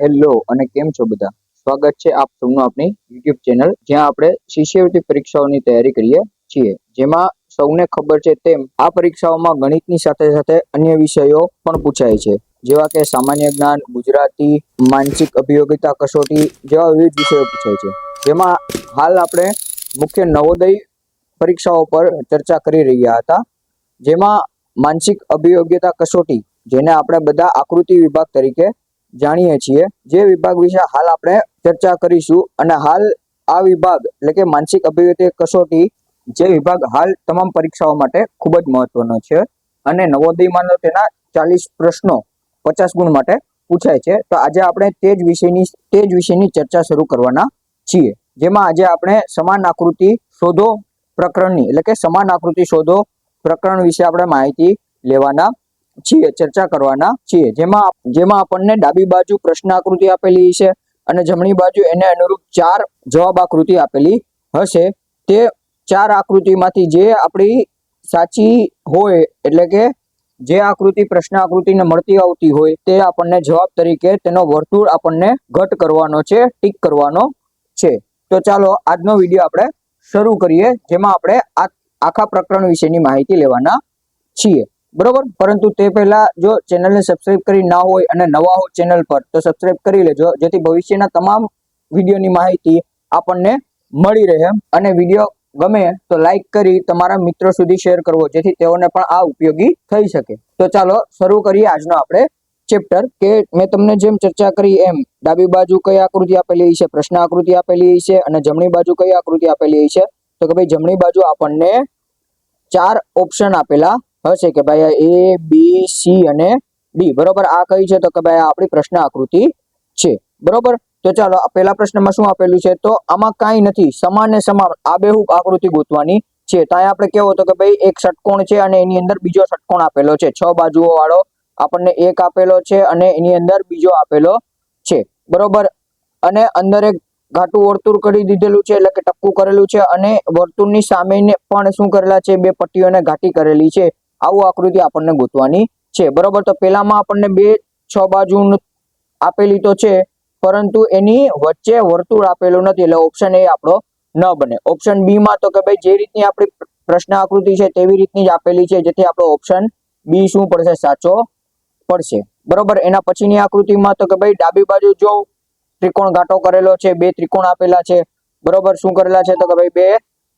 Hello અને કેમ છો બધા? સ્વાગત છે આપ સૌનું આપણી યુટ્યુબ ચેનલ જ્યાં આપણે શિષ્યવૃત્તિ પરીક્ષાઓની તૈયારી કરીએ છીએ. જેમાં સૌને ખબર છે તેમ, આ પરીક્ષાઓમાં ગણિતની સાથે સાથે અન્ય વિષયો પણ પૂછાય છે. જેવા કે સામાન્ય જ્ઞાન, ગુજરાતી, માનસિક અભિયોગિતા, કસોટી જેવા વિવિધ વિષયો પૂછાય છે. જેમાં હાલ આપણે મુખ્ય નવોદય પરીક્ષાઓ પર ચર્ચા કરી રહ્યા હતા. જેમાં માનસિક અભિયોગ્યતા કસોટી, જેને આપણે બધા આકૃતિ વિભાગ તરીકે જાણીએ છીએ. જે વિભાગ વિશે હાલ આપણે ચર્ચા કરીશું અને હાલ આ વિભાગ એટલે કે માનસિક અભિવ્યક્તિ કસોટી જે વિભાગ હાલ તમામ પરીક્ષાઓ માટે ખૂબ જ મહત્વનો છે અને નવોદયમાં તેના ચાલીસ પ્રશ્નો પચાસ ગુણ માટે પૂછાય છે. તો આજે આપણે તે જ વિષયની, તે જ વિષયની ચર્ચા શરૂ કરવાના છીએ. જેમાં આજે આપણે સમાન આકૃતિ શોધો પ્રકરણની, એટલે કે સમાન આકૃતિ શોધો પ્રકરણ વિશે આપણે માહિતી લેવાના છીએ, ચર્ચા કરવાના છીએ. જેમાં જેમાં આપણને ડાબી બાજુ પ્રશ્ન આકૃતિ આપેલી છે અને જમણી બાજુ એને અનુરૂપ ચાર જવાબ આકૃતિ આપેલી હશે. તે ચાર આકૃતિમાંથી જે આપણી સાચી હોય, એટલે કે જે આકૃતિ પ્રશ્ન આકૃતિને મળતી આવતી હોય, તે આપણને જવાબ તરીકે તેનો વર્તુળ આપણને ઘટ કરવાનો છે, ટીક કરવાનો છે. તો ચાલો, આજનો વીડિયો આપણે શરૂ કરીએ, જેમાં આપણે આ, આખા પ્રકરણ વિશેની માહિતી લેવાના છીએ. બરોબર? પરંતુ તે પહેલા જો ચેનલને સબસ્ક્રાઇબ કરી ના હોય અને નવા હો ચેનલ પર, તો સબસ્ક્રાઇબ કરી લેજો, જેથી ભવિષ્યના તમામ વિડીયોની માહિતી આપણને મળી રહે. અને વીડિયો ગમે તો લાઈક કરી તમારા મિત્રો સુધી શેર કરવો, જેથી તેઓને પણ આ ઉપયોગી થઈ શકે. તો ચાલો, શરૂ કરીએ આજનો આપણે ચેપ્ટર કે મેં તમને જેમ ચર્ચા કરી એમ, ડાબી બાજુ કઈ આકૃતિ આપેલી છે, પ્રશ્ન આકૃતિ આપેલી છે, અને જમણી બાજુ કઈ આકૃતિ આપેલી છે? તો કે ભાઈ જમણી બાજુ આપણને ચાર ઓપ્શન આપેલા હશે કે ભાઈ એ બી સી અને ડી બરોબર? આ કઈ છે? તો કે ભાઈ આ આપણી પ્રશ્ન આકૃતિ છે. બરોબર? તો ચાલો, આ પહેલા પ્રશ્નમાં શું આપેલું છે? તો આમાં કાંઈ નથી. સમાન ને સમાન. આબેહૂબ આકૃતિ ગોતવાની છે. તો અહીંયા આપણે કેવો? તો કે ભાઈ એક ષટકોણ છે અને એની અંદર બીજો ષટકોણ આપેલો છે. છ બાજુઓ વાળો આપણને એક આપેલો છે અને એની અંદર બીજો આપેલો છે. બરોબર? અને અંદર એક ઘાટું વર્તુળ કરી દીધેલું છે, એટલે કે ટપકું કરેલું છે અને વર્તુળની સામે પણ શું કરેલા છે? બે પટ્ટીઓને ઘાટી કરેલી છે. આવું આકૃતિ આપણને ગોતવાની છે. બરોબર? તો પેલામાં આપણને બે, છ બાજુ આપેલી તો છે, પરંતુ એની વચ્ચે વર્તુળ આપેલું નથી, એટલે ઓપ્શન એ આપણો ન બને. ઓપ્શન બી માં તો કે ભાઈ જે રીતની આપણી પ્રશ્ન આકૃતિ છે તેવી રીતની જ આપેલી છે, જેથી આપણો ઓપ્શન બી શું પડશે? સાચો પડશે. બરોબર? એના પછીની આકૃતિમાં તો કે ભાઈ ડાબી બાજુ જો ત્રિકોણ ઘાટો કરેલો છે, બે ત્રિકોણ આપેલા છે, બરોબર? શું કરેલા છે? તો કે ભાઈ બે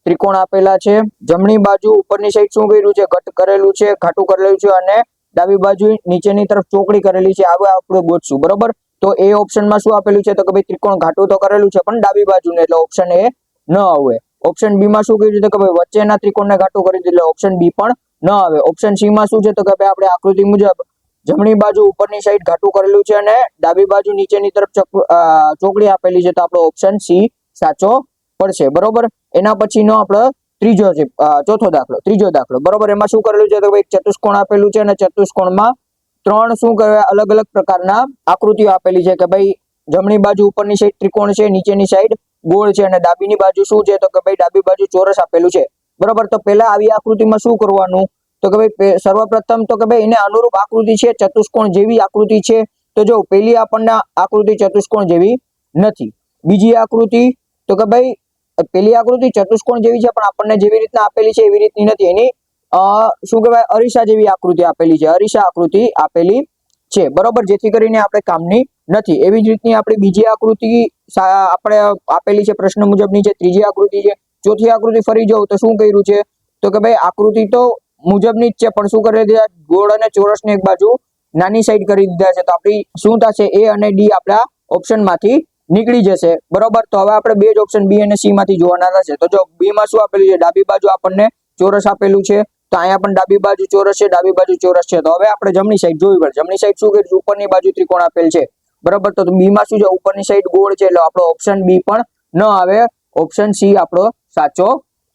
ત્રિકોણ આપેલા છે. જમણી બાજુ ઉપરની સાઈડ શું કર્યું છે? ઘટ કરેલું છે ઘાટું કરેલું છે અને ડાબી બાજુ નીચેની તરફ ચોકડી કરેલી છે. આવે આપણે ગોઠશું બરોબર? તો એ ઓપ્શનમાં શું આપેલું છે? તો કે ભાઈ ત્રિકોણ ઘાટું તો કરેલું છે, પણ ડાબી બાજુ એટલે ઓપ્શન એ ન આવે. ઓપ્શન બી માં શું કર્યું છે? કે ભાઈ વચ્ચેના ત્રિકોણને ઘાટું કરી દીધું એટલે ઓપ્શન બી પણ ન આવે. ઓપ્શન સી માં શું છે? તો કે ભાઈ આપણે આકૃતિ મુજબ જમણી બાજુ ઉપરની સાઈડ ઘાટું કરેલું છે અને ડાબી બાજુ નીચેની તરફ ચોકડી આપેલી છે, તો આપણો ઓપ્શન સી સાચો પડશે, બરોબર? એના પછીનો આપણો ત્રીજો છે ચોથો દાખલો, ત્રીજો દાખલો. બરોબર? એમાં શું કરેલું છે? તો ભાઈ ચતુષ્કોણ આપેલું છે અને ચતુષ્કોણમાં ત્રણ શું કહેવાય? અલગ અલગ પ્રકારના આકૃતિઓ આપેલી છે કે ભાઈ જમણી બાજુ ઉપરની સાઈડ ત્રિકોણ છે, નીચેની સાઈડ ગોળ છે અને ડાબીની બાજુ શું છે? તો કે ભાઈ ડાબી બાજુ ચોરસ આપેલું છે. બરોબર? તો પહેલા આવી આકૃતિમાં શું કરવાનું? તો કે ભાઈ સર્વપ્રથમ તો કે ભાઈ એને અનુરૂપ આકૃતિ છે, ચતુષ્કોણ જેવી આકૃતિ છે. તો જો પેલી આપણને આકૃતિ ચતુષ્કોણ જેવી નથી. બીજી આકૃતિ તો કે ભાઈ પેલી આકૃતિ ચતુષ્કોણ જેવી છે, પણ આપણને જેવી રીતના આપેલી છે એવી રીતની નથી. એની શું કહેવાય, અરીસા જેવી આકૃતિ આપેલી છે. અરીસા આકૃતિ આપેલી છે. બરોબર? જેથી કરીને આપણે કામની નથી. એવી જ રીતની આપણી બીજી આકૃતિ આપણે આપેલી છે પ્રશ્ન મુજબની છે ત્રીજી આકૃતિ છે. ચોથી આકૃતિ ફરી જાઉં તો શું કર્યું છે? તો કે ભાઈ, આકૃતિ તો મુજબની જ છે, પણ શું કરી દીધા? ગોળ અને ચોરસને એક બાજુ નાની સાઈડ કરી દીધા છે. તો આપણી શું થશે? એ અને ડી આપણા ઓપ્શનમાંથી નીકળી જશે. બરોબર? તો હવે આપણે બે જ ઓપ્શન બી અને સી માંથી જોવાના થશે તો જો બી માં શું આપેલું છે? ડાબી બાજુ આપણને ચોરસ આપેલું છે. તો અહીંયા પણ ડાબી બાજુ ચોરસ છે, ડાબી બાજુ ચોરસ છે. તો હવે આપણે જમણી સાઈડ જોવી પડે. જમણી સાઈડ શું કર્યું ઉપરની બાજુ ત્રિકોણ આપેલ છે. બરોબર? તો બી માં શું છે? ઉપરની સાઈડ ગોળ છે, એટલે આપણો ઓપ્શન બી પણ ન આવે. ઓપ્શન સી આપણો સાચો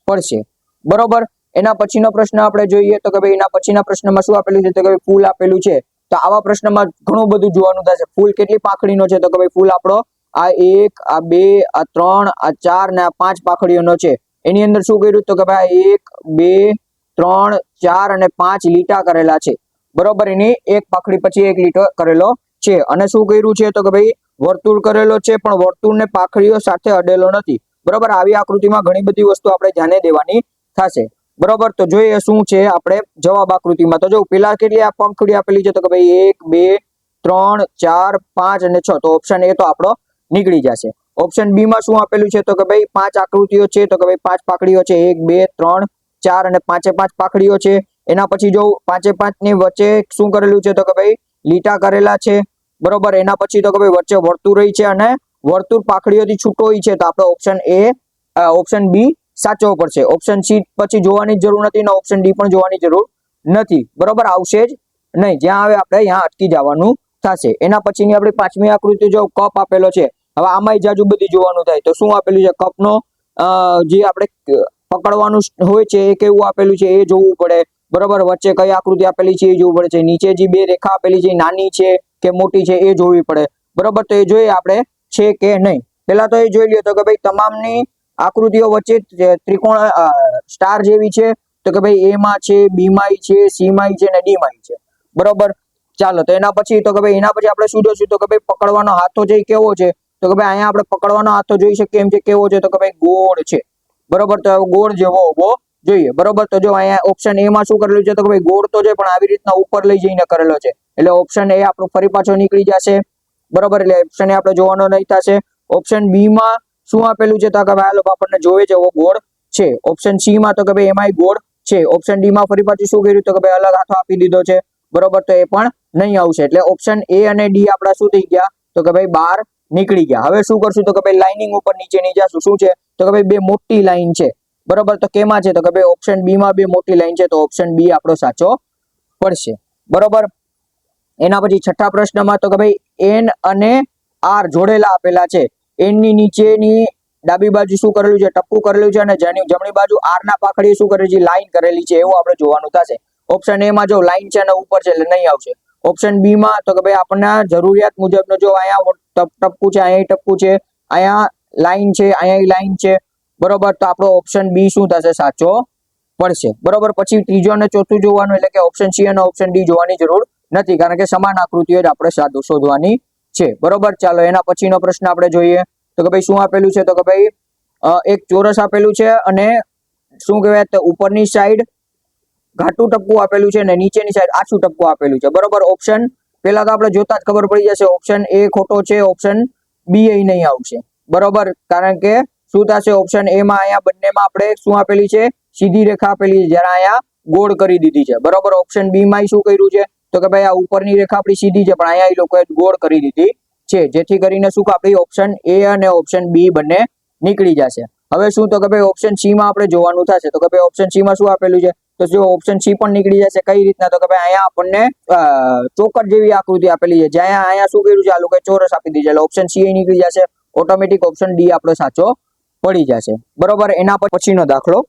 પડશે. બરોબર? એના પછીનો પ્રશ્ન આપણે જોઈએ તો કે ભાઈ એના પછીના પ્રશ્નમાં શું આપેલું છે? તો કે ભાઈ ફૂલ આપેલું છે. તો આવા પ્રશ્નમાં ઘણું બધું જોવાનું થશે. ફૂલ કેટલી પાંખડીનો છે? તો કે ભાઈ ફૂલ આપણો આ એક, આ બે, આ ત્રણ, આ ચાર ને આ પાંચ પાખડીઓનો છે. એની અંદર શું કર્યું તો કે ભાઈ એક, બે, ત્રણ, ચાર અને પાંચ લીટા કરેલા છે. બરોબર? એની એક પાખડી પછી એક લીટો કરેલો છે. અને શું કર્યું છે તો કે ભાઈ વર્તુળ કરેલો છે, પણ વર્તુળને પાખડીઓ સાથે અડેલો નથી. બરોબર? આવી આકૃતિમાં ઘણી બધી વસ્તુ આપણે ધ્યાને દેવાની થશે. બરોબર? તો જોઈએ શું છે આપણે જવાબ આકૃતિમાં. તો જો પેલા કેટલી આ પંખડી આપેલી છે તો કે ભાઈ એક, બે, ત્રણ, ચાર, પાંચ અને છ. તો ઓપ્શન એ તો આપણો નીકળી જશે. ઓપ્શન બી માં શું આપેલું છે? તો કે ભાઈ, પાંચ આકૃતિઓ છે, તો કે ભાઈ, પાંચ પાકડીઓ છે. એક, બે, ત્રણ, ચાર અને પાંચે પાંચ પાકડીઓ છે. એના પછી જો પાંચે પાંચની વચ્ચે શું કરેલું છે? તો કે ભાઈ, લીટા કરેલા છે. બરોબર? એના પછી તો કે ભાઈ, વચ્ચે વર્તુળ રહી છે અને વર્તુળ પાકડીઓથી છૂટો હોય છે. તો આપણે ઓપ્શન એ ઓપ્શન બી સાચવો પડશે. ઓપ્શન સી પછી જોવાની જરૂર નથી ને ઓપ્શન ડી પણ જોવાની જરૂર નથી. બરોબર? આવશે જ નહીં. જ્યાં આવે, આપણે ત્યાં અટકી જવાનું થશે. એના પછીની આપણી પાંચમી આકૃતિ જો કપ આપેલો છે હવે આમાં જાજુ બધી જોવાનું થાય. તો શું આપેલું છે? કપનો જે આપણે પકડવાનું હોય છે, એ કેવું આપેલું છે? એ જોવું પડે. બરોબર? વચ્ચે કઈ આકૃતિ આપેલી છે, એ જોવું પડે છે. નીચે જે બે રેખા આપેલી છે નાની છે કે મોટી છે, એ જોવી પડે. બરોબર? તો એ જોઈએ આપણે છે કે નહીં. પેલા તો એ જોઈ લ્યો તો કે ભાઈ તમામની આકૃતિઓ વચ્ચે ત્રિકોણ સ્ટાર જેવી છે, તો કે ભાઈ એમાં છે બીમાઈ છે સીમાઈ છે અને ડીમાઈ છે. બરોબર? ચાલો, તો એના પછી તો કે ભાઈ એના પછી આપણે શું? જોઈશું તો કે ભાઈ પકડવાનો હાથો એ કેવો છે તો કે ભાઈ અહીંયા આપણે પકડવાનો હાથો જોઈ શકીએ એમ છે, કેવો છે તો કે ભાઈ ગોળ છે. બરોબર? તો ગોળ જેવો હોવો જોઈએ. બરોબર? તો જો અહીંયા ઓપ્શન એ માં શું કરેલું છે તો કે ભાઈ ગોળ તો છે, પણ આવી રીતના ઉપર લઈ જઈને કરેલો છે. એટલે ઓપ્શન એ આપણું ફરી પાછો નીકળી જશે. બરોબર? એટલે ઓપ્શન એ આપણે જોવાનો નહીં થશે. ઓપ્શન બી માં શું આપેલું છે તો કે ભાઈ આ લોકો આપણને જોવે છે, એવો ગોળ છે. ઓપ્શન સી માં તો કે ભાઈ એમાંય ગોળ છે. ઓપ્શન ડી માં ફરી પાછું શું કર્યું તો કે ભાઈ અલગ હાથો આપી દીધો છે. બરોબર? તો એ પણ નહીં આવશે. એટલે ઓપ્શન એ અને ડી આપણા શું થઈ ગયા તો કે ભાઈ બાર નીકળી ગયા. હવે શું કરશું? તો કે ભાઈ લાઇનિંગ ઉપર નીચે નહીં જશું. શું છે? તો કે ભાઈ બે મોટી લાઇન છે. બરોબર? તો કેમાં છે? તો કે ભાઈ ઓપ્શન બી માં બે મોટી લાઈન છે. તો ઓપ્શન બી આપણો સાચો પડશે. બરોબર? એના પછી છઠ્ઠા પ્રશ્નમાં તો કે ભાઈ એન અને આર જોડેલા આપેલા છે. એનની નીચેની ડાબી બાજુ શું કરેલું છે? ટપકું કરેલું છે અને જેની જમણી બાજુ આર ના પાકડી શું કરેલી છે? લાઇન કરેલી છે. એવું આપણે જોવાનું થશે. ઓપ્શન એ માં જો લાઇન છે અને ઉપર છે એટલે નહીં આવશે. ઓપ્શન બી માં તો કે ભાઈ આપણને જરૂરિયાત મુજબનો જો અહીંયા ટપ- ટપકું છે, અહીંયા ટપકું છે, અહીંયા લાઈન છે, અહીંયા લાઈન છે, બરોબર? તો આપણો ઓપ્શન બી શું થશે? સાચો પડશે. બરોબર? પછી ત્રીજો અને ચોથું જોવાનું એટલે કે ઓપ્શન સી અને ઓપ્શન ડી જોવાની જરૂર નથી, કારણ કે સમાન આકૃતિઓ જ આપણે સાદું શોધવાની છે. બરોબર? ચાલો, એના પછીનો પ્રશ્ન આપણે જોઈએ. તો કે ભાઈ શું આપેલું છે? તો કે ભાઈ એક ચોરસ આપેલું છે અને શું કહેવાય? ઉપરની સાઈડ ઘાટું ટપકું આપેલું છે અને નીચેની સાઈડ આછું ટપકું આપેલું છે. બરોબર? ઓપ્શન પેલા તો આપણે જોતા જ ખબર પડી જશે. ઓપ્શન એ ખોટો છે ઓપ્શન બી એ નહીં આવશે. બરોબર? કારણ કે શું થશે? ઓપ્શન એ માં અહીંયા બંનેમાં આપણે શું આપેલી છે? સીધી રેખા આપેલી છે જ્યારે અહીંયા ગોળ કરી દીધી છે. બરોબર? ઓપ્શન બી માં શું કર્યું છે? તો કે ભાઈ આ ઉપરની રેખા આપણી સીધી છે, પણ અહીંયા એ લોકોએ ગોળ કરી દીધી છે. જેથી કરીને શું આપણી ઓપ્શન એ અને ઓપ્શન બી બંને નીકળી જશે. હવે શું? તો કે ભાઈ ઓપ્શન સી માં આપણે જોવાનું થશે. તો કે ભાઈ ઓપ્શન સી માં શું આપેલું છે? તો જો ઓપ્શન સી પણ નીકળી જશે, કઈ રીતના? તો કે ભાઈ અહીંયા આપણને ચોકટ જેવી આકૃતિ આપેલી છે. જ્યાં અહીંયા શું કર્યું છે? આ લોકોએ ચોરસ આપી દીધી એટલે ઓપ્શન સી નીકળી જશે. ઓટોમેટિક ઓપ્શન ડી આપણો સાચો પડી જશે. બરોબર? એના પછીનો દાખલો.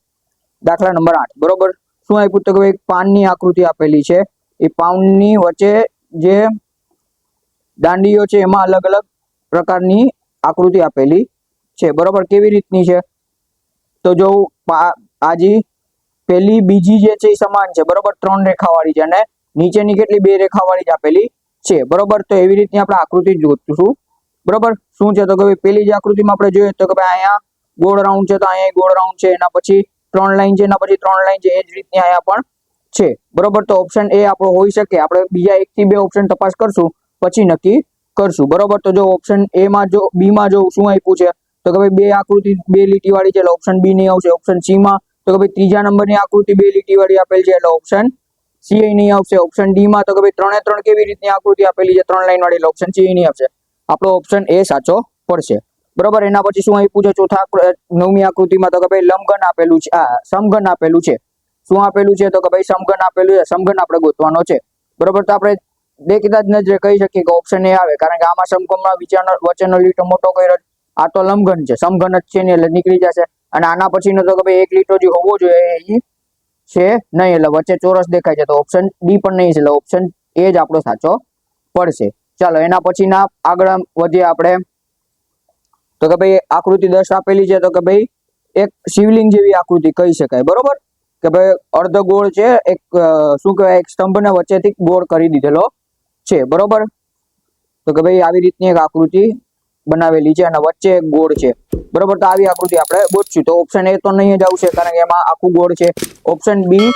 દાખલા નંબર આઠ. બરોબર? શું આપ્યું તો કે ભાઈ પાનની આકૃતિ આપેલી છે. એ પાઉન્ડની વચ્ચે જે દાંડીઓ છે, એમાં અલગ અલગ પ્રકારની આકૃતિ આપેલી છે. બરોબર? કેવી રીતની છે? તો જો આજી પેલી બીજી જે છે એ સમાન છે. બરોબર? ત્રણ રેખાવાળી છે અને નીચેની કેટલી? બે રેખાવાળી જ આપેલી છે. બરોબર? તો એવી રીતની આપણે આકૃતિ જોઈશું બરોબર? શું છે? તો કે પેલી જે આકૃતિમાં આપણે જોઈએ તો કે ભાઈ અહીંયા ગોળ રાઉન્ડ છે, તો અહીંયા ગોળ રાઉન્ડ છે, એના પછી ત્રણ લાઈન છે, એના પછી ત્રણ લાઈન છે, એ જ રીતની અહીંયા પણ છે. બરોબર? તો ઓપ્શન એ આપણો હોઈ શકે. આપણે બીજા એક થી બે ઓપ્શન તપાસ કરશું, પછી નક્કી કરશું. બરોબર? તો જો ઓપ્શન એ માં જો બી માં જો શું આપ્યું છે? તો કે ભાઈ બે આકૃતિ, બે લીટી વાળી છે, એટલે ઓપ્શન બી નહીં આવશે. ઓપ્શન સી માં તો કે ભાઈ ત્રીજા નંબરની આકૃતિ બે લીટી વાળી આપેલ છે એટલે ઓપ્શન સી નહીં આવશે. ઓપ્શન ડી માં તો કે ભાઈ ત્રણે ત્રણ કેવી રીતની આકૃતિ આપેલી છે? ત્રણ લાઈન વાળી ઓપ્શન સી નહીં આવશે. આપણો ઓપ્શન એ સાચો પડશે. બરોબર? એના પછી શું આપ્યું છે ચોથા નવમી આકૃતિમાં તો કે ભાઈ લંબઘન આપેલું છે. આ સમઘન આપેલું છે. શું આપેલું છે? તો કે ભાઈ સમઘન આપેલું છે. સમઘન આપણે ગોતવાનો છે. બરોબર? તો આપણે દેખીતા જ નજરે કહી શકીએ કે ઓપ્શન એ આવે. કારણ કે આમાં સમઘનમાં વિચારનો વચ્ચેનો લીટો મોટો કર્યો. આ તો લંબઘન છે. સમઘન જ છે ને એટલે નીકળી જશે. અને આના પછીનો તો ભાઈ એક લીટો જે હોવો જોઈએ એ છે, નહીં, એટલે વચ્ચે ચોરસ દેખાય છે, તો ઓપ્શન ડી પણ નહીં છે, એટલે ઓપ્શન એ જ આપણો સાચો પડશે. ચાલો, એના પછીના આગળ વધીએ આપણે. તો કે ભાઈ, આકૃતિ દસ આપેલી છે, તો કે ભાઈ, એક શિવલિંગ જેવી આકૃતિ કહી શકાય, બરોબર? કે ભાઈ, અર્ધ ગોળ છે, એક શું કહેવાય, એક સ્તંભને વચ્ચેથી ગોળ કરી દીધેલો છે, બરોબર? તો કે ભાઈ, આવી રીતની એક આકૃતિ બનાવેલી છે અને વચ્ચે એક ગોળ છે. બરોબર, તો આવી આકૃતિ આપણે ગોઠશું તો ઓપ્શન એ તો નહીં જ આવશે, કારણ કે એમાં આખું ગોળ છે. ઓપ્શન બી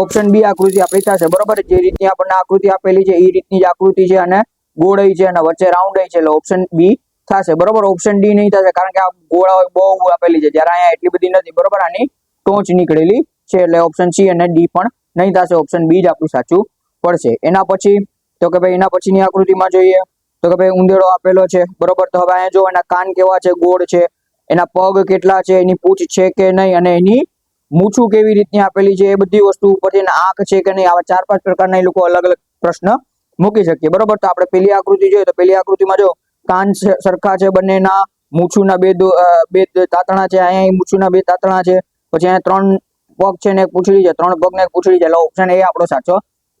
ઓપ્શન બી આકૃતિ આપણી થશે બરોબર? જે રીતની આપણને આકૃતિ આપેલી છે, એ રીતની જ આકૃતિ છે અને ગોળ છે અને વચ્ચે રાઉન્ડ છે. એટલે ઓપ્શન બી થશે, બરોબર? ઓપ્શન ડી નહીં થશે, કારણ કે આ ગોળા બહુ આપેલી છે. જ્યારે અહીંયા એટલી બધી નથી, બરોબર? આની ટોચ નીકળેલી છે, એટલે ઓપ્શન સી અને ડી પણ નહીં થશે. ઓપ્શન બી જ આપણું સાચું પડશે. એના પછી, તો કે ભાઈ, એના પછીની આકૃતિમાં જોઈએ. તો કે ભાઈ ઉંદેડો આપેલો છે. બરોબર, તો હવે અહીંયા જો એના કાન કેવા છે, ગોળ છે, એના પગ કેટલા છે, એની પૂંછ છે કે નહીં અને એની મૂછું કેવી રીતની આપેલી છે, એ બધી વસ્તુ ઉપરથી આંખ છે કે નહીં, આવા ચાર પાંચ પ્રકારના એ લોકો અલગ અલગ પ્રશ્ન મૂકી શકીએ. બરોબર, તો આપણે પેલી આકૃતિ જોઈએ, તો પેલી આકૃતિમાં જો કાન સરખા છે બંનેના, મૂછુંના બે બે તાતણા છે, અહીંયા મૂછુના બે તાતણા છે, પછી અહીંયા ત્રણ પગ છે ને પૂંછડી છે, ત્રણ પગ ને પૂંછડી છે, એટલે ઓપ્શન એ આપણો સાચો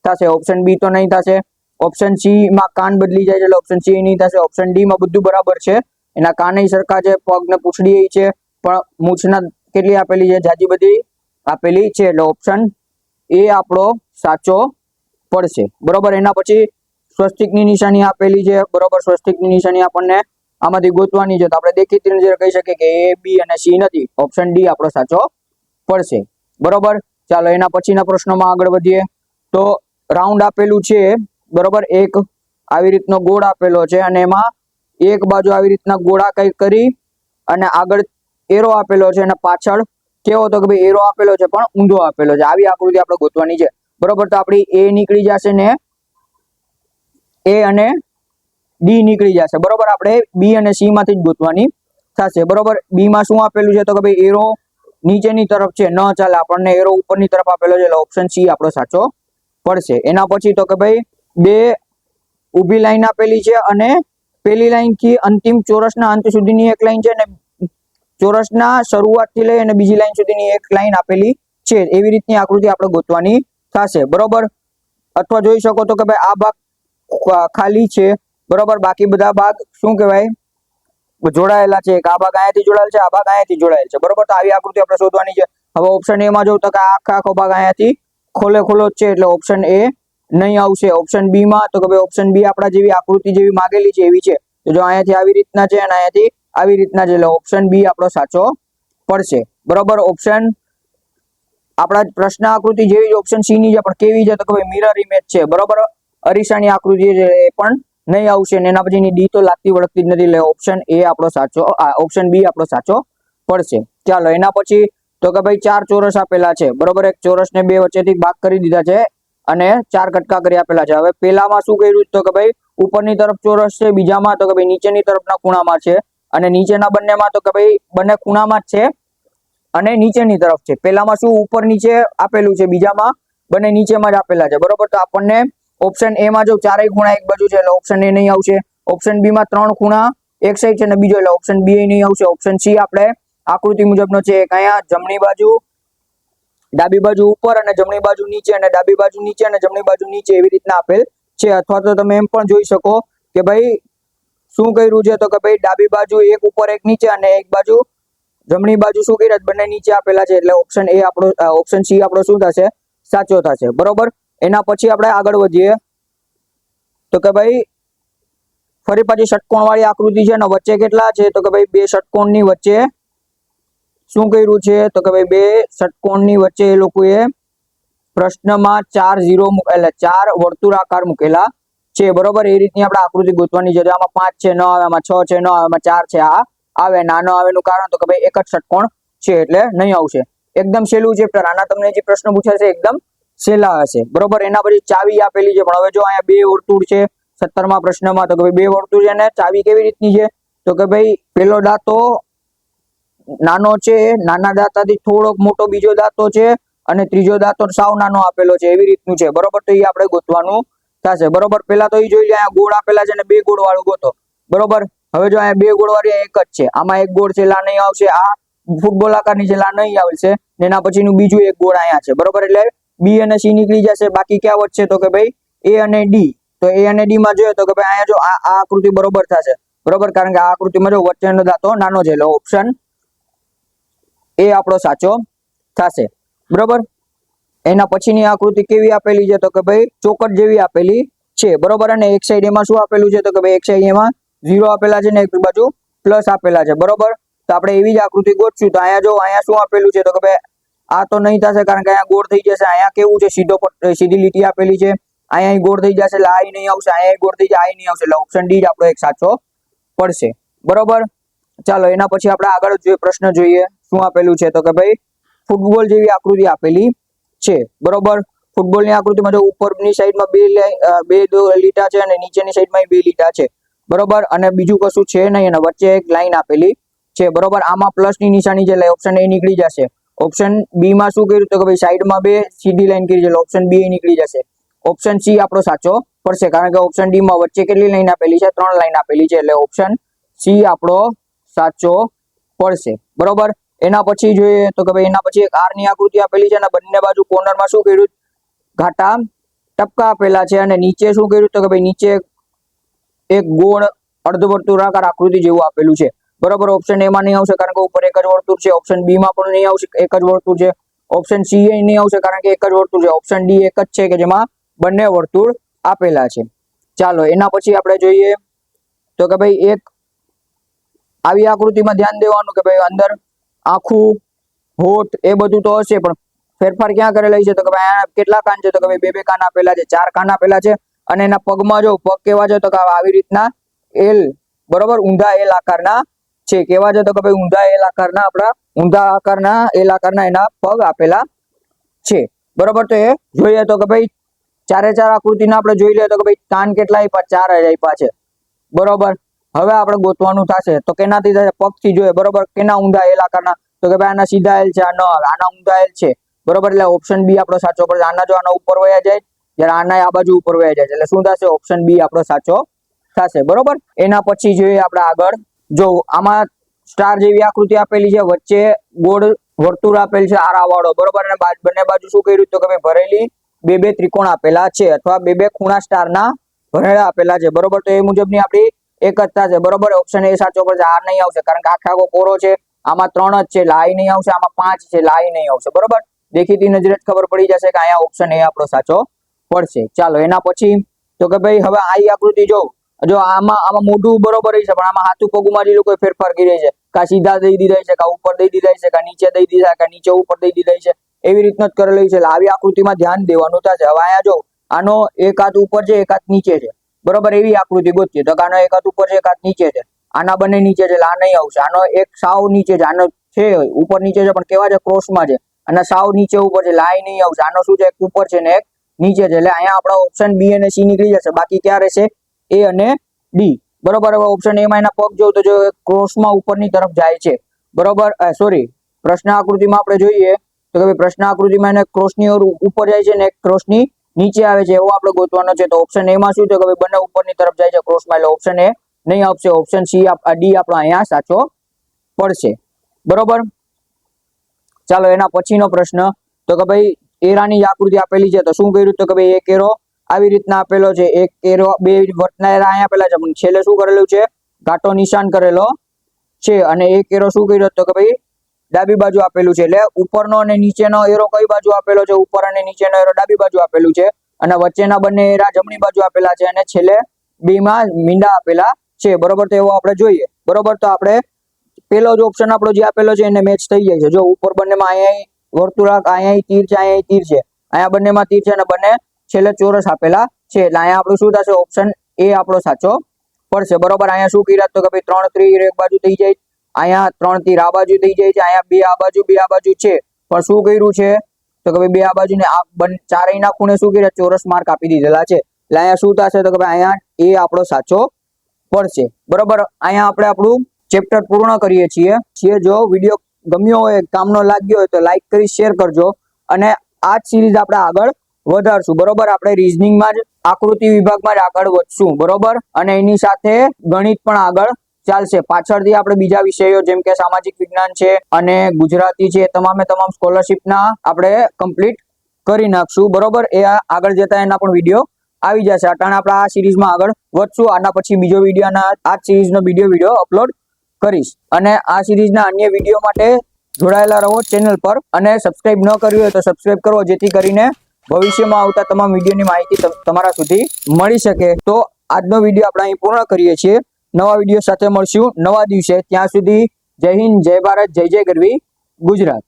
થશે. ઓપ્શન બી તો નહીં થશે. ઓપ્શન સી માં કાન બદલી જાય છે એટલે ઓપ્શન સી નહીં થશે. ઓપ્શન ડી માં બધું બરાબર છે. એના કાન સરખા છે પગ ને એ છે, પણ મૂછના કેટલી આપેલી છે? જાજી બધી આપેલી છે એટલે ઓપ્શન એ આપણો સાચો પડશે. બરોબર? એના પછી સ્વસ્તિકની નિશાની આપેલી છે. બરોબર? સ્વસ્તિકની નિશાની આપણને આમાંથી ગોતવાની છે. તો આપણે દેખીતી નજર કહી શકીએ કે એ બી અને સી નથી. ઓપ્શન ડી આપણો સાચો પડશે. બરોબર? ચાલો, એના પછીના પ્રશ્નોમાં આગળ વધીએ. તો રાઉન્ડ આપેલું છે બરોબર? એક આવી રીતનો ગોળ આપેલો છે અને એમાં એક બાજુ આવી રીતના ગોળા કઈ કરી અને આગળ એરો આપેલો છે અને પાછળ કેવો તો કે ભાઈ એરો આપેલો છે પણ ઊંધો આપેલો છે. આવી આકૃતિ આપણે ગોતવાની છે. બરોબર? તો આપણી એ નીકળી જશે ને એ અને ડી નીકળી જશે. બરોબર? આપણે બી અને સી માંથી જ ગોતવાની થશે. બરોબર? બી માં શું આપેલું છે તો કે ભાઈ એરો નીચેની તરફ છે. ન ચાલે. આપણને એરો ઉપરની તરફ આપેલો છે એટલે ઓપ્શન સી આપણો સાચો પડશે. એના પછી તો કે ભાઈ બે ઊભી લાઈન આપેલી છે અને પેલી લાઈનથી અંતિમ ચોરસના અંત સુધીની એક લાઈન છે અને ચોરસના શરૂઆતથી લઈ અને બીજી લાઈન સુધીની એક લાઈન આપેલી છે. એવી રીતની આકૃતિ આપણે ગોતવાની થશે. બરોબર? અથવા જોઈ શકો તો કે ભાઈ આ ભાગ ખાલી છે. બરોબર? બાકી બધા ભાગ શું કહેવાય? જોડાયેલા છે. એક આ ભાગ અહીંયાથી જોડાયેલ છે, આ ભાગ અહીંયાથી જોડાયેલ છે. બરોબર? તો આવી આકૃતિ આપણે શોધવાની છે. હવે ઓપ્શન એ માં જોઉં તો કે આખા આખો ભાગ અહીંયાથી ખોલે ખોલો છે. એટલે ઓપ્શન એ નહીં આવશે. ઓપ્શન બી માં તો કે ભાઈ ઓપ્શન બી આપણા જેવી આકૃતિ જેવી માંગેલી છે, એવી છે. તો જો અહીંયાથી આવી રીતના છે અને અહીંયાથી આવી રીતના છે, એટલે ઓપ્શન બી આપણો સાચો પડશે. બરોબર? ઓપ્શન આપણા પ્રશ્ન આકૃતિ જેવી જ ઓપ્શન સી ની છે, પણ કેવી છે તો કે ભાઈ મિરર ઇમેજ છે. બરોબર? અરીસાની આકૃતિ છે, એ પણ નહીં આવશે અને એના પછીની ડી તો લાગતી વળગતી જ નથી, એટલે ઓપ્શન એ આપણો સાચો ઓપ્શન બી આપણો સાચો પડશે. ચાલો, એના પછી તો કે ભાઈ ચાર ચોરસ આપેલા છે. બરોબર? એક ચોરસને બે વચ્ચેથી ભાગ કરી દીધા છે. અને ચાર કટકા કરી આપેલા છે. હવે પેલામાં શું કર્યું તો કે ભાઈ, ઉપરની તરફ ચોરસ છે, બીજામાં તો કે ભાઈ નીચેની તરફના ખૂણામાં છે. અને નીચેના બંનેમાં તો કે ભાઈ બંને ખૂણામાં જ છે અને નીચેની તરફ છે. પેલામાં શું ઉપર નીચે આપેલું છે, બીજામાં બંને નીચેમાં જ આપેલા છે. બરોબર? તો આપણને ઓપ્શન એ માં જો ચારેય ખૂણા એક બાજુ છે, એટલે ઓપ્શન એ નહીં આવશે. ઓપ્શન બી માં ત્રણ ખૂણા એક સાઈડ છે અને બીજો, એટલે ઓપ્શન બી નહીં આવશે. ઓપ્શન સી આપણે આકૃતિ મુજબનો છે. એક જમણી બાજુ ડાબી બાજુ ઉપર અને જમણી બાજુ નીચે અને ડાબી બાજુ નીચે અને જમણી બાજુ નીચે એવી રીતના આપેલ છે. અથવા તો તમે એમ પણ જોઈ શકો કે ભાઈ શું કર્યું છે? તો કે ભાઈ ડાબી બાજુ એક, ઉપર એક, નીચે અને એક બાજુ જમણી બાજુ શું કર્યા? બંને નીચે આપેલા છે. એટલે ઓપ્શન એ આપણો ઓપ્શન સી આપણો શું થશે? સાચો થશે. બરોબર? એના પછી આપણે આગળ વધીએ. તો કે ભાઈ ફરી પાછી ષટકોણ વાળી આકૃતિ છે અને વચ્ચે કેટલા છે? તો કે ભાઈ બે ષટકોણની વચ્ચે શું કર્યું છે? તો કે ભાઈ બે ષટકોણની વચ્ચે એ લોકોએ પ્રશ્નમાં ચાર ઝીરો એટલે ચાર વર્તુળાકાર મૂકેલા છે. બરોબર? એ રીતની આપણે આકૃતિ ગોતવાની જરૂર આમાં પાંચ છે, ન આવે. આમાં છ છે, ન આવે. આમાં ચાર છે, આ આવે નાનો આવેનું કારણ તો કે ભાઈ એક જ ષટકોણ છે એટલે નહીં આવશે. એકદમ સહેલું છે આના તમને જે પ્રશ્ન પૂછાશે એકદમ સહેલા હશે. બરોબર? એના પછી ચાવી આપેલી છે. પણ હવે જો અહીંયા બે વર્તુળ છે, સત્તરમા પ્રશ્નમાં, તો કે ભાઈ બે વર્તુળ છે અને ચાવી કેવી રીતની છે? તો કે ભાઈ પેલો દાંતો નાનો છે, નાના દાંતાથી થોડોક મોટો બીજો દાંતો છે અને ત્રીજો દાંતો સાવ નાનો આપેલો છે, એવી રીતનું છે. બરોબર? તો એ આપણે ગોતવાનું થશે. બરોબર? પેલા તો એ જોઈ લે અહીંયા ગોળ આપેલા છે બે ગોળ વાળું ગોતો. બરોબર? હવે જો અહીંયા બે ગોળ વાળી એક જ છે. આમાં એક ગોળ છે, લા નહીં આવશે. આ ફૂટબોલ આકારની છે, લા નહીં આવશે. એના પછીનું બીજું એક ગોળ અહીંયા છે. બરોબર? એટલે બી અને સી નીકળી જશે. બાકી ક્યાં વધશે તો કે ભાઈ, એ અને ડી. તો એ અને ડી માં જોઈએ તો કે ભાઈ અહીંયા જો આ આકૃતિ બરોબર થશે. બરોબર? કારણ કે આ આકૃતિમાં જો વચ્ચેનો દાંતો નાનો છે, એટલે ઓપ્શન એ આપણો સાચો થશે. બરોબર? એના પછીની આકૃતિ કેવી આપેલી છે? તો કે ભાઈ ચોકટ જેવી આપેલી છે. બરોબર? અને એક સાઈડ એમાં શું આપેલું છે? તો કે ભાઈ, એક સાઈડ એમાં ઝીરો આપેલા છે ને એક બાજુ પ્લસ આપેલા છે. બરોબર? તો આપણે એવી જ આકૃતિ ગોઠશું તો અહીંયા જો, અહીંયા શું આપેલું છે? તો કે ભાઈ, આ તો નહીં થશે કારણ કે અહીંયા ગોળ થઈ જશે. અહીંયા કેવું છે? સીધો સીધી લીટી આપેલી છે. અહીંયા અહીં ગોળ થઈ જશે એટલે આ નહીં આવશે. અહીંયા ગોળ થઈ જાય આ નહીં આવશે. એટલે ઓપ્શન ડી જ આપણો એક સાચો પડશે. બરોબર? ચાલો, એના પછી આપણે આગળ જોઈએ પ્રશ્ન જોઈએ શું આપેલું છે? તો કે ભાઈ, ફૂટબોલ જેવી આકૃતિ આપેલી છે. બરોબર? ફૂટબોલની આકૃતિમાં જો ઉપરની સાઈડમાં બે બે લીટા છે અને નીચેની સાઈડમાં બે લીટા છે. બરોબર? અને બીજું કશું છે નહીં અને વચ્ચે એક લાઈન આપેલી છે. બરોબર? આમાં પ્લસની નિશાની જે ઓપ્શન એ નીકળી જશે. ઓપ્શન બી માં શું કર્યું? તો કે ભાઈ સાઈડમાં બે સીધી લાઈન કરી છે ઓપ્શન બી નીકળી જશે. ઓપ્શન સી આપણો સાચો પડશે કારણ કે ઓપ્શન ડી માં વચ્ચે કેટલી લાઈન આપેલી છે? ત્રણ લાઈન આપેલી છે એટલે ઓપ્શન સી આપણો સાચો પડશે. બરોબર? એના પછી જોઈએ તો કે ભાઈ એના પછી એક આરની આકૃતિ આપેલી છે અને બંને બાજુ કોર્નરમાં શું કર્યું? ઘાટા ટપકા આપેલા છે અને નીચે શું કર્યું? તો કે ભાઈ નીચે એક ગોળ અર્ધવર્તુળાકાર આકૃતિ જેવું આપેલું છે. બરોબર ઓપ્શન એમાં નહીં આવશે કારણ કે ઉપર એક જ વર્તુળ છે. ઓપ્શન બી માં પણ નહીં આવશે, એક જ વર્તુળ છે. ઓપ્શન સી એ નહીં આવશે કારણ કે એક જ વર્તુળ છે. ઓપ્શન ડી એક જ છે કે જેમાં બંને વર્તુળ આપેલા છે. ચાલો, એના પછી આપણે જોઈએ તો કે ભાઈ એક આવી આકૃતિમાં ધ્યાન દેવાનું કે ભાઈ અંદર આખું હોઠ એ બધું તો હશે, પણ ફેરફાર ક્યાં કરેલા છે તો કે ભાઈ કેટલા કાન છે? તો કે ભાઈ બે બે કાન આપેલા છે, ચાર કાન આપેલા છે, અને એના પગમાં જો પગ કેવા છે? તો કે આવી રીતના એલ, બરોબર? ઊંધા એલ આકારના છે. કેવા છે? તો કે ભાઈ ઊંધા એલ આકારના, આપણા ઊંધા આકારના એલ આકારના એના પગ આપેલા છે. બરોબર? તો એ જોઈએ તો કે ભાઈ ચારે ચાર આકૃતિના આપણે જોઈ લઈએ તો કે ભાઈ કાન કેટલા આપ્યા? ચાર જ આપ્યા છે. બરોબર? હવે આપણે ગોતવાનું થશે. તો કેનાથી થશે પગથી જોઈએ, બરોબર? કેના ઊંધા એલાકાના તો કે ભાઈ આના સીધા એલ છે, આ ન આના ઊંધા એલ છે. બરોબર? એટલે ઓપ્શન બી આપણો સાચો પડશે. આના જો આના ઉપર વયા જાય, જ્યારે આના આ બાજુ ઉપર વયા જાય. એટલે શું થશે? ઓપ્શન બી આપણો સાચો થશે. બરોબર? એના પછી જોઈએ આપણે આગળ. જો આમાં સ્ટાર જેવી આકૃતિ આપેલી છે, વચ્ચે ગોળ વર્તુળ આપેલ છે આરા વાળો બરોબર? અને બંને બાજુ શું કર્યું? તો કે ભાઈ ભરેલી બે બે ત્રિકોણ આપેલા છે, અથવા બે બે ખૂણા સ્ટારના ભરેલા આપેલા છે. બરોબર? તો એ મુજબની આપણી એક જ થશે. બરોબર? ઓપ્શન એ સાચો પડશે. આ નહીં આવશે. કારણ કે આખે આખો કોરો છે. આમાં ત્રણ જ છે. લાઈ નહીં આવશે. આમાં પાંચ છે. લાઈ નહીં આવશે. બરોબર? દેખીતી નજરે ખબર પડી જશે કે અહીંયા ઓપ્શન એ આપણો સાચો પડશે. ચાલો, એના પછી તો કે ભાઈ, હવે આ આકૃતિ જો જો આમાં આમાં મોઢું બરોબર છે, પણ આમાં હાથું પગુમાં જે લોકો ફેરફાર કરી છે. કા સીધા દઈ દીધા છે, કા ઉપર દઈ દીધા છે, કા નીચે દઈ દીધા કા નીચે ઉપર દઈ દીધા છે. એવી રીતનું જ કરેલું છે. આવી આકૃતિમાં ધ્યાન દેવાનું થશે. હવે અહીંયા જો, આનો એક હાથ ઉપર છે, એક હાથ નીચે છે. બરોબર, એવી આકૃતિ ગોતીએ. તો આનો એક હાથ ઉપર છે, એક હાથ નીચે છે. આના બંને નીચે છે આ નહીં આવશે. આનો એક સાવ નીચે છે, આનો છે, ઉપર નીચે છે, પણ કેવા છે, ક્રોસમાં છે. અને સાવ નીચે ઉપર છે લાઈ નહીં આવશે. આનો શું છે, એક ઉપર છે ને એક નીચે છે, એટલે અહીંયા આપણા ઓપ્શન બી અને સી નીકળી જશે. બાકી ક્યાં રહેશે? એ અને ડી બરોબર, હવે ઓપ્શન એમાં એના પગ જોઉં તો જો ક્રોસમાં ઉપરની તરફ જાય છે. બરોબર સોરી પ્રશ્ન આકૃતિમાં આપણે જોઈએ તો કે ભાઈ પ્રશ્ન આકૃતિમાં એને ક્રોસની ઉપર જાય છે ને એક ક્રોસની નીચે આવે છે, એવો આપણે ગોતવાનો છે. તો ઓપ્શન એમાં શું છે કે ભાઈ બંને ઉપરની તરફ જાય છે ક્રોસમાં એટલે ઓપ્શન એ. નહીં આવશે ઓપ્શન સી ડી આપણો અહીંયા સાચો પડશે. બરોબર? ચાલો, એના પછીનો પ્રશ્ન. તો કે ભાઈ, એરાની આકૃતિ આપેલી છે, તો શું કર્યું? તો કે ભાઈ, એક એરો આવી રીતના આપેલો છે. એક એરો, બે વર્તના એરા અહીંયા આપેલા છે. પણ છેલ્લે શું કરેલું છે? ઘાટો નિશાન કરેલો છે. અને એક એરો શું કર્યો? તો કે ભાઈ ડાબી બાજુ આપેલું છે. એટલે ઉપરનો અને નીચેનો એરો કઈ બાજુ આપેલો છે? ઉપર અને નીચેનો એરો ડાબી બાજુ આપેલું છે. અને વચ્ચેના બંને એરા જમણી બાજુ આપેલા છે અને છેલ્લે બીમાં મીંડા આપેલા છે. બરોબર? તો એવો આપણે જોઈએ. બરોબર? તો આપણે પેલો જ ઓપ્શન આપણો જે આપેલો છે એને મેચ થઈ જાય છે. જો ઉપર બંનેમાં અહીંયા વર્તુળાક અહીંયા તીર છે, અહીંયા તીર છે. અહીંયા બંનેમાં તીર છે અને બંને છેલ્લે ચોરસ આપેલા છે. એટલે અહીંયા આપણું શું થશે? ઓપ્શન એ આપણો સાચો પડશે. બરોબર? અહીંયા શું કર્યા? તો કે ભાઈ ત્રણ ત્રી એક બાજુ થઈ જાય. અહીંયા ત્રણ તીર આ બાજુ થઈ જાય છે, અહીંયા બે આ બાજુ, બે આ બાજુ છે. પણ શું કર્યું છે? તો કે બે આ બાજુ ને આ ચારેયના ખૂણે શું કર્યા? ચોરસ માર્ક આપી દીધેલા છે. એટલે અહીંયા શું થશે? તો કે ભાઈ અહીંયા એ આપણો સાચો પડશે બરોબર? અહીંયા આપણે આપણું ચેપ્ટર પૂર્ણ કરીએ છીએ. છીએ જો વીડિયો ગમ્યો હોય કામનો લાગ્યો હોય તો લાઈક કરી, શેર કરજો. અને આ જ સિરીઝ આપણે આગળ વધારશું. બરોબર? આપણે રીઝનિંગમાં જ, આકૃતિ વિભાગમાં જ આગળ વધશું. બરોબર? અને એની સાથે ગણિત પણ આગળ ચાલશે. પાછળથી આપણે બીજા વિષયો, જેમ કે સામાજિક વિજ્ઞાન છે અને ગુજરાતી છે તમામે તમામ સ્કોલરશિપના આપણે કમ્પ્લીટ કરી નાખશું. બરોબર? એ આગળ જતા એના પણ વીડિયો આવી જશે. અટાણે આપણે આ સિરીઝમાં આગળ વધશું. આના પછી બીજો વીડિયો અને આ સિરીઝનો વીડિયો વીડિયો અપલોડ કરીશ. અને આ સિરીઝના અન્ય વીડિયો માટે જોડાયેલા રહો ચેનલ પર અને સબસ્ક્રાઇબ ન કર્યું હોય તો સબસ્ક્રાઇબ કરો, જેથી કરીને ભવિષ્યમાં આવતા તમામ વિડીયોની માહિતી તમ- તમારા સુધી મળી શકે. તો આજનો વીડિયો આપણે અહીં પૂર્ણ કરીએ છીએ. નવા વીડિયો સાથે મળશું. નવા દિવસે ત્યાં સુધી જય હિન્દ, જય ભારત, જય જય ગરવી, ગુજરાત.